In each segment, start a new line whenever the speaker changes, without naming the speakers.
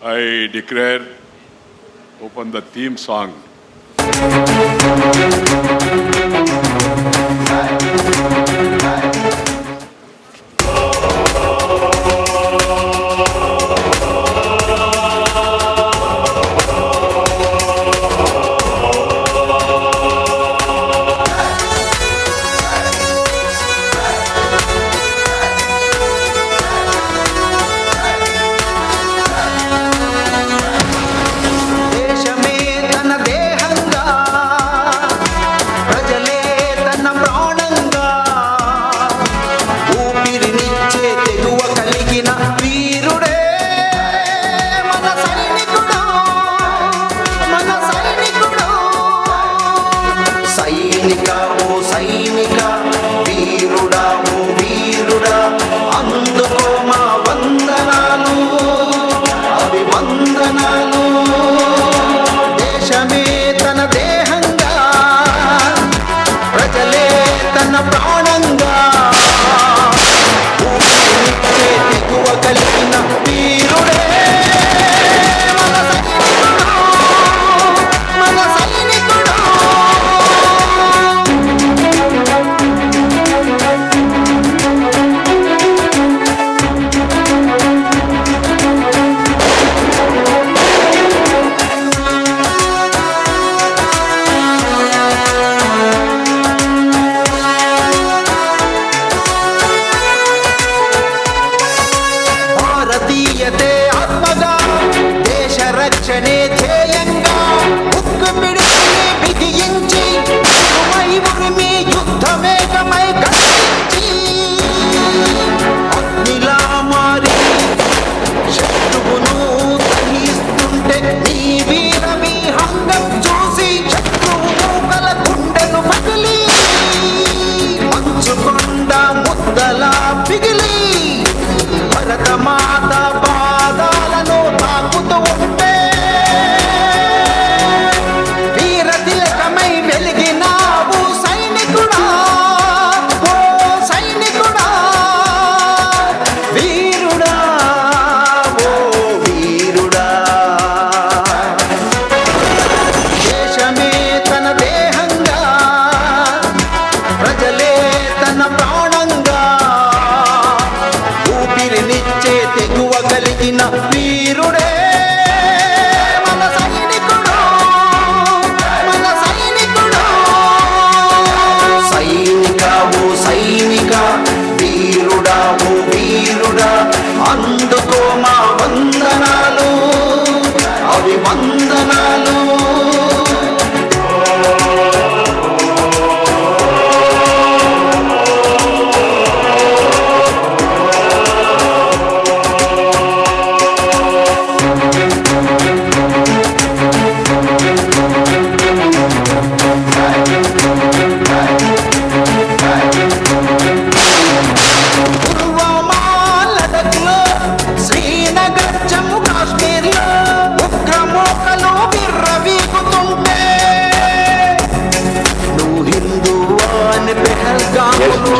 I declare open the theme song.
కలిగిన వీరుడే.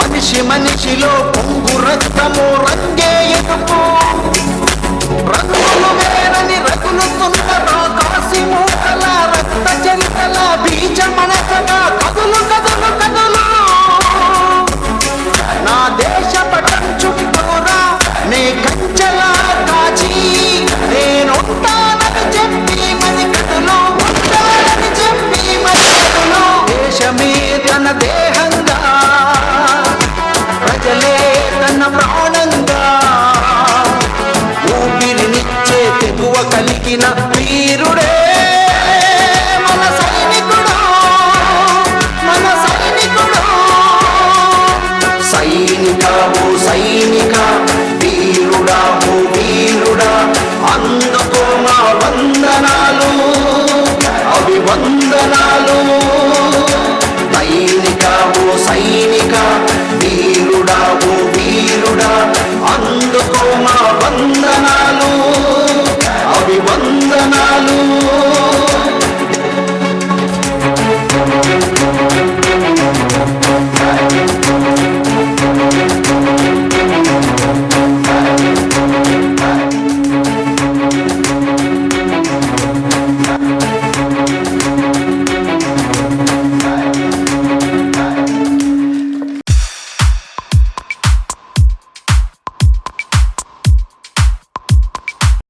మనిషి మనిషిలో పొంగు రక్తము రంగే ఎదుపు రతులు వేరని రతులు తుంట కాసి మూటల రక్త చరితల బీ